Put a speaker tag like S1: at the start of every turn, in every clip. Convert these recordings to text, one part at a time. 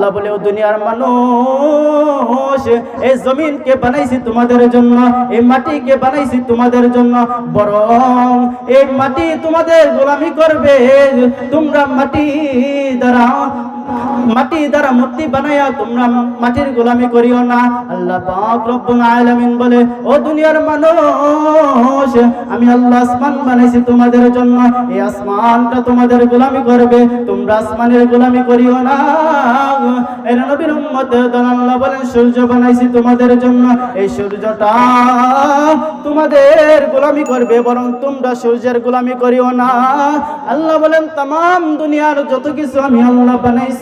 S1: আল্লাহ বলে, ও দুনিয়ার মানুষ, এই জমিনকে বানাইছি তোমাদের জন্য, এই মাটিকে বানাইছি তোমাদের জন্য, বরং এই মাটি তোমাদের গোলামি করবে। তোমরা মাটি দ্বারা মাটি দ্বারা মূর্তি বানাইয়া তোমরা মাটির গোলামি করিও না। আল্লাহ পাক রব্বুল আলামিন বলে, ও দুনিয়ার মানুষ, আমি আল্লাহ আসমান বানাইছি তোমাদের জন্য। এই আসমানটা তোমাদের গোলামি করবে। তোমরা আসমানের গোলামি করিও না। এর নবীর উম্মত আল্লাহ বলেন, সূর্য বানাইছি তোমাদের জন্য এই সূর্যটা তোমাদের গোলামি করবে, বরং তোমরা সূর্যের গোলামি করিও না। আল্লাহ বলেন তাম দুনিয়ার যত কিছু আমি আল্লাহ বানাইছি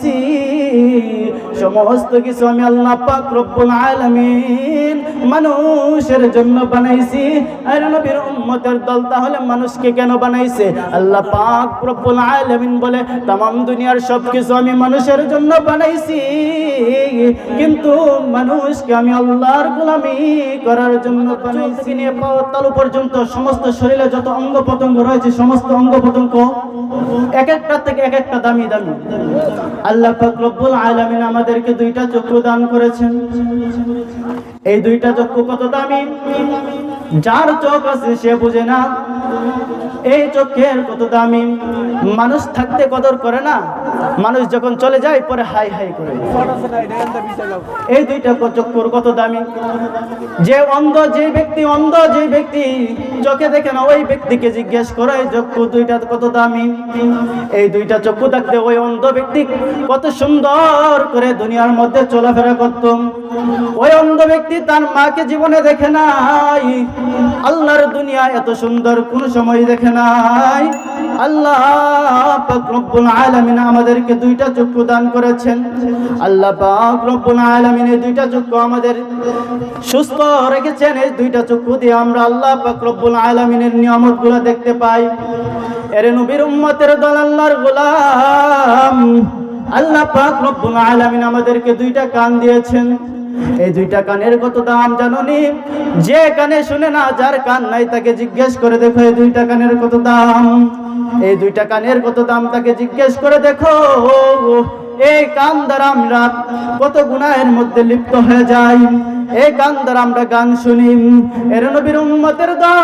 S1: সমস্ত কিছু আমি আল্লাহ পাক রব্বুল আলামিন মানুষের জন্য বানাইছি। আর নবীর উম্মতের দল তাহলে মানুষকে কেন বানাইছে? আল্লাহ পাক রব্বুল আলামিন বলে তাম দুনিয়ার সব কিছু আমি মানুষের জন্য বানাইছি। কিন্তু মানুষকে আমি আল্লাহর গোলামি করার জন্য বানাইছি। নিয়ে পাওয়ার তালু পর্যন্ত সমস্ত শরীরে যত অঙ্গ প্রত্যঙ্গ রয়েছে, সমস্ত অঙ্গ প্রত্যঙ্গ এক একটা থেকে এক একটা দামি দামি। আল্লাহ পাক রব্বুল আলামিন আমাদেরকে দুইটা চক্ষু দান করেছেন। এই দুইটা চক্ষু কত দামি? যার চোখ আছে সে বুঝে না। এই চোখের কত দামি? মানুষ থাকতে কদর করে না। মানুষ যখন চলে যায়, পরে হাই হাই করে। এই দুইটা চক্ষুর কত দামি? যে অন্ধ, যে ব্যক্তি অন্ধ, যে ব্যক্তি চোখে দেখে না, ওই ব্যক্তিকে জিজ্ঞেস করে চক্ষু দুইটা কত দামি? এই দুইটা চক্ষু থাকতে ওই অন্ধ ব্যক্তি কত সুন্দর করে দুনিয়ার মধ্যে চলাফেরা করত। ওই অন্ধ ব্যক্তি তার মাকে জীবনে দেখে নাই। আল্লাহর দুনিয়া এত সুন্দর কোন সময় দেখে নাই। আল্লাহ পাক রব্বুল আলামিন আমাদেরকে দুইটা চক্ষু দান করেছেন। আল্লাহ পাক রব্বুল আলামিন দুইটা চক্ষু আমাদের সুস্থ রেখেছেন। এই দুইটা চক্ষু দিয়ে আমরা আল্লাহ পাক রব্বুল আলামিনের নিয়ামতগুলো দেখতে পাই। এর নবীর উম্মতের দল আল্লাহর গোলাম আল্লাহ পাক রব্বুল আলামিন আমাদেরকে দুইটা কান দিয়েছেন। এই দুইটা কানের কত দাম জাননি? যে কানে শুনে না, যার কান নাই তাকে জিজ্ঞেস করে দেখো, এই দুইটা কানের কত দাম? এই দুইটা কানের কত দাম তাকে জিজ্ঞেস করে দেখো। এই কান দ্বারা আমরা কত গুনাহের মধ্যে লিপ্ত হয়ে যাই। এই গান দ্বারা আমরা গান শুনি। এর নবীর উম্মতের দল।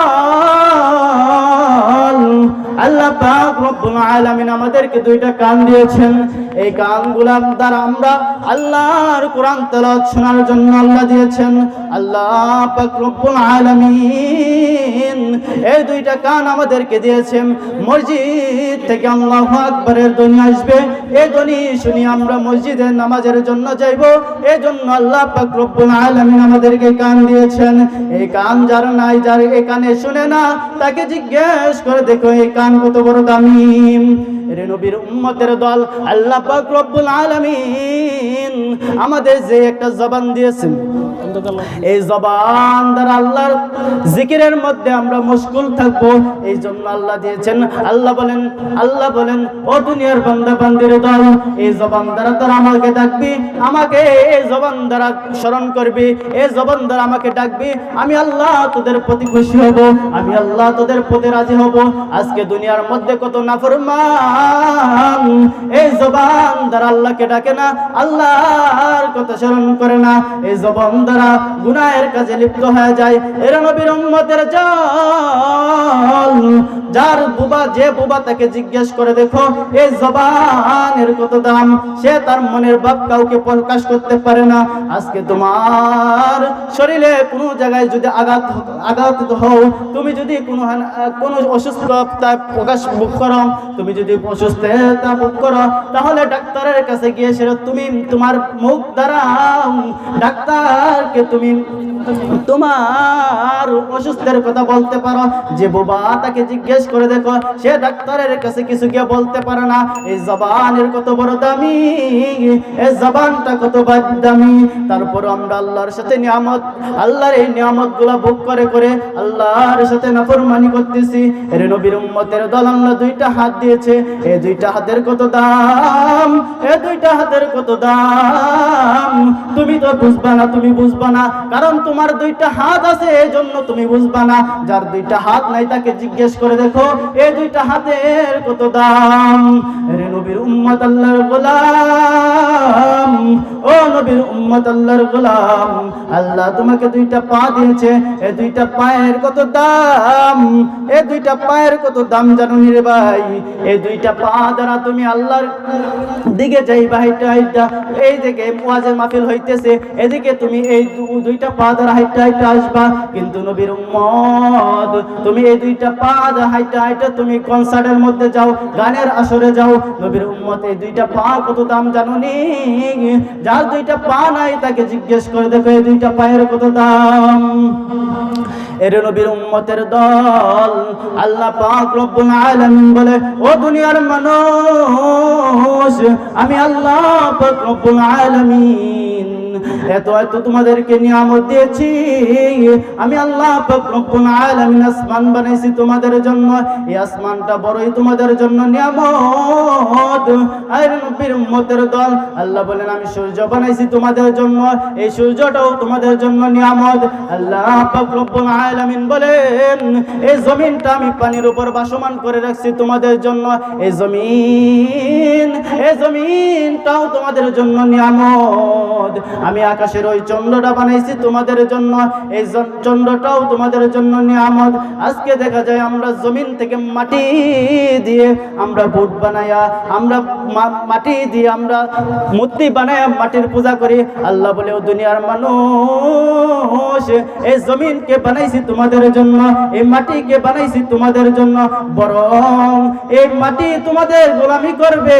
S1: আল্লাহ পাক রব্বুল আলামিন আমাদেরকে দুইটা কান দিয়েছেন। এই কানগুলার দ্বারা আমরা আল্লাহর কোরআন তেলাওয়াত শোনার জন্য আল্লাহ দিয়েছেন। আল্লাহ পাক রব্বুল আলামিন এই দুইটা কান আমাদেরকে দিয়েছেন। মসজিদ থেকে আল্লাহ আকবরের ধ্বনি আসবে। এই ধ্বনি শুনি আমরা মসজিদের নামাজের জন্য যাইব। এই জন্য আল্লাহ পাক রব্বুল আমাদেরকে কান দিয়েছেন। এই কান যার নাই, যার কানে শুনে না, তাকে জিজ্ঞেস করে, দেখো, এই কান কত বড় দামি। রে নবীর উম্মতের দল আল্লাহ পাক রব্বুল আলামিন আমাদের যে একটা জবান দিয়েছেন। এই জবান দ্বারা আল্লাহর জিকিরের মধ্যে আমরা মুশকুল থাকব, এই জন্য আল্লাহ দিয়েছেন। আল্লাহ বলেন আল্লাহ বলেন, ও দুনিয়ার বান্দা, বান্দির দল, এই জবান দ্বারা তোরা আমাকে ডাকবি, আমাকে এই জবান দ্বারা স্মরণ করবি, এই জবান দ্বারা আমাকে ডাকবি, আমি আল্লাহ তোদের প্রতি খুশি হব, আমি আল্লাহ তোদের প্রতি রাজি হব। আজকে দুনিয়ার মধ্যে কত নাফরমান এই জবান দ্বারা আল্লাহকে ডাকে না, আল্লাহর কথা স্মরণ করে না। এই জবান দ্বারা কাজে লিপ্ত হয়ে যায়। জল। যার বুবা, যে বুবা তাকে জিজ্ঞেস করে, দেখো জবানের কত দাম? সে তার মনের ভাব কাউকে প্রকাশ করতে পারে না। আজকে তোমার শরীরে কোনো জায়গায় যদি আঘাত আঘাত হও, তুমি যদি কোনো কোনো অসুস্থতা প্রকাশ করো, তুমি যদি অসুস্থতা ভোগ করো। তাহলে ডাক্তারের কাছে গিয়ে সেটা তুমি তোমার মুখ দ্বারা, ডাক্তারকে তুমি তোমার অসুস্থের কথা বলতে পারো। যে বোবা তাকে জিজ্ঞেস করে দেখো, সে ডাক্তারের কাছে কিছু গিয়ে বলতে পারে না। এই জবানের কত বড় দামি, এই জবানটা কত দামি তারপর আমরা আল্লাহর সাথে নিয়ামত, আল্লাহর এই নিয়ামতগুলা ভোগ করে করে আল্লাহর সাথে নাফরমানি করতেছি। এর নবীর উম্মতের দল আল্লাহ দুইটা হাত দিয়েছে। এই দুইটা হাতের কত দাম? এ দুইটা হাতের কত দাম? তুমি তো বুঝবা না, তুমি বুঝবা না। কারণ তোমার দুইটা হাত আছে এই জন্য তুমি বুঝবা না। যার দুইটা হাত নাই তাকে জিজ্ঞেস করে দেখো এই দুইটা হাতের কত দাম? রে নবীর উম্মত আল্লাহর গোলাম, ও নবীর উম্মত আল্লাহর গোলাম, আল্লাহ তোমাকে দুইটা পা দিয়েছে। এ দুইটা পায়ের কত দাম? এ দুইটা পায়ের কত দাম জানো নি রে ভাই? এই দুইটা পা দ্বারা তুমি আল্লাহর দিকে যাইবা হাইটা হাইটা, এই দিকে মাহফিল হইতেছে, এদিকে তুমি এই দুইটা পা দ্বারা হাইটা হাইটা আসবা। কিন্তু নবীর উম্মত, তুমি এই দুইটা পা দ্বারা হাইটা হাইটা তুমি কনসার্টের মধ্যে যাও, গানের আসরে যাও। নবীর উম্মত, এই দুইটা পা কত দাম জানো নি? যার দুইটা পা নাই তাকে জিজ্ঞেস করে, দেখো এই দুইটা পায়ের কত দাম? এর নবীর উম্মতের দল, আল্লাহ পাক রব্বুল আলামিন বলে, ও দুনিয়ার মানুষ আমি আল্লাহ আলমী এত এত তোমাদেরকে নিয়ামত দিয়েছি। আমি আল্লাহ রব্বুল আলামিন আসমান বানাইছি তোমাদের জন্য। এই আসমানটা বড়ই তোমাদের জন্য নিয়ামত। আর দল। আল্লাহ বলেন, আমি সূর্য বানাইছি তোমাদের জন্য। এই সূর্যটাও তোমাদের জন্য নিয়ামত। আল্লাহ রব্বুল আলামিন বলেন, এই জমিনটা আমি পানির উপর বাসমান করে রাখছি তোমাদের জন্য। এই জমিন, এই জমিনটাও তোমাদের জন্য নিয়ামত। আমি আকাশের ওই চন্দ্রটা বানাইছি তোমাদের জন্য। এই চন্দ্রটাও তোমাদের জন্য নিয়ামত। আজকে দেখা যায় আমরা জমিন থেকে মাটি দিয়ে আমরা বুট বানায়া আমরা মাটি দিয়ে আমরা মূর্তি বানায়া মাটির পূজা করি। আল্লাহ বলে, ও দুনিয়ার মানুষ, এই জমিনকে বানাইছি তোমাদের জন্য, এই মাটিকে বানাইছি তোমাদের জন্য? বরং এই মাটি তোমাদের গোলামি করবে।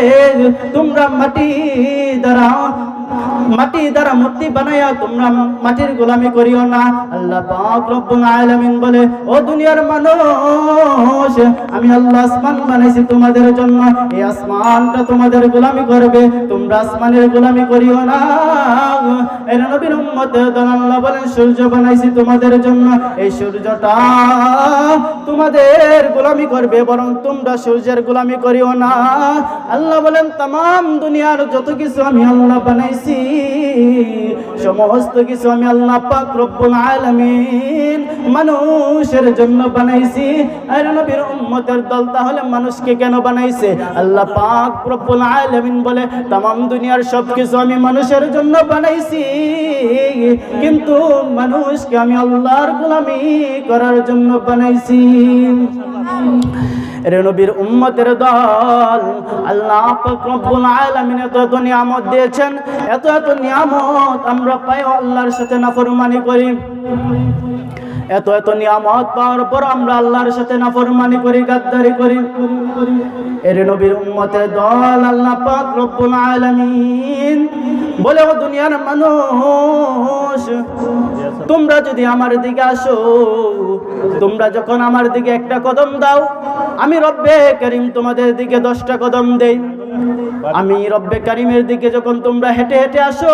S1: তোমরা মাটি দ্বারা মাটি দ্বারা মূর্তি বানায়া তোমরা মাটির গোলামি করিও না। আল্লাহ পাক রব্বুল আলামিন বলে, ও দুনিয়ার মানুষ, আমি আল্লাহ আসমান বানাইছি তোমাদের জন্য। এই আসমানটা তোমাদের গোলামি করবে, তোমরা আসমানের গোলামি করিও না। এর নবীর উম্মতের দল আল্লাহ বলেন, সূর্য বানাইছি তোমাদের জন্য। এই সূর্যটা তোমাদের গোলামি করবে, বরং তোমরা সূর্যের গোলামি করিও না। আল্লাহ বলেন তাম দুনিয়ার যত কিছু আমি আল্লাহ বানাইছি সমস্ত কিছু আমি আল্লাহ পাক রব্বুল আলামিন মানুষের জন্য বানাইছি। আর নবীর উম্মতের দল তাহলে মানুষকে কেন বানাইছে? আল্লাহ পাক রব্বুল আলামিন বলে তাম দুনিয়ার সব কিছু আমি মানুষের জন্য বানাইছি। কিন্তু মানুষকে আমি আল্লাহর গোলামি করার জন্য বানাইছি। রে নবীর উম্মতের দল। আল্লাহ রব্বুল আলামিন এত এত নিয়ামত দিয়েছেন, এত এত নিয়ামত আমরা পাই আল্লাহর সাথে নাফরমানি করি। এত এত নিয়ামত পাওয়ার পর আমরা আল্লাহর সাথে নাফরমানি করি, গাদ্দারি করি। এর নবীর উম্মতের দল, আল্লাহ পাক রব্বুল আলামিন বলে, ও দুনিয়ার মানুষ, তোমরা যদি আমার দিকে আসো, তোমরা যখন আমার দিকে একটা কদম দাও, আমি রব্বে করিম তোমাদের দিকে দশটা কদম দেই। আমি রব্বে করিমের দিকে যখন তোমরা হেঁটে হেঁটে আসো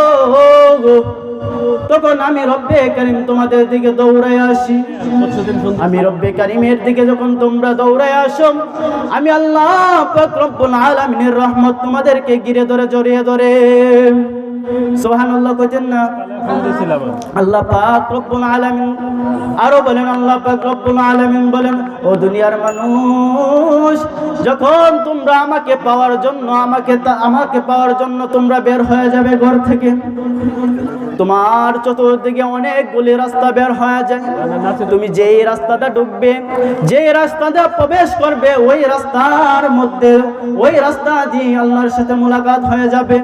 S1: তখন আমি রব্বে কারিম তোমাদের দিকে দৌড়ায় আসি। আমি রব্বে কারিমের দিকে যখন তোমরা দৌড়ায় আসো, আমি আল্লাহ রব্বুল আলামিনের রহমত তোমাদেরকে ঘিরে ধরে, জড়িয়ে ধরে। বলেন বলেন, ও দুনিয়ার মানুষ, যখন তোমরা আমাকে পাওয়ার জন্য, আমাকে আমাকে পাওয়ার জন্য তোমরা বের হয়ে যাবে ঘর থেকে, তোমার চতুর্দিকে অনেকগুলি রাস্তা বের হয়ে যায়। তুমি যেই রাস্তাটা ঢুকবে যেই রাস্তাটা প্রবেশ করবে, ওই রাস্তার মধ্যে, ওই রাস্তা দিয়ে আল্লাহর সাথে মোলাকাত হয়ে যাবে।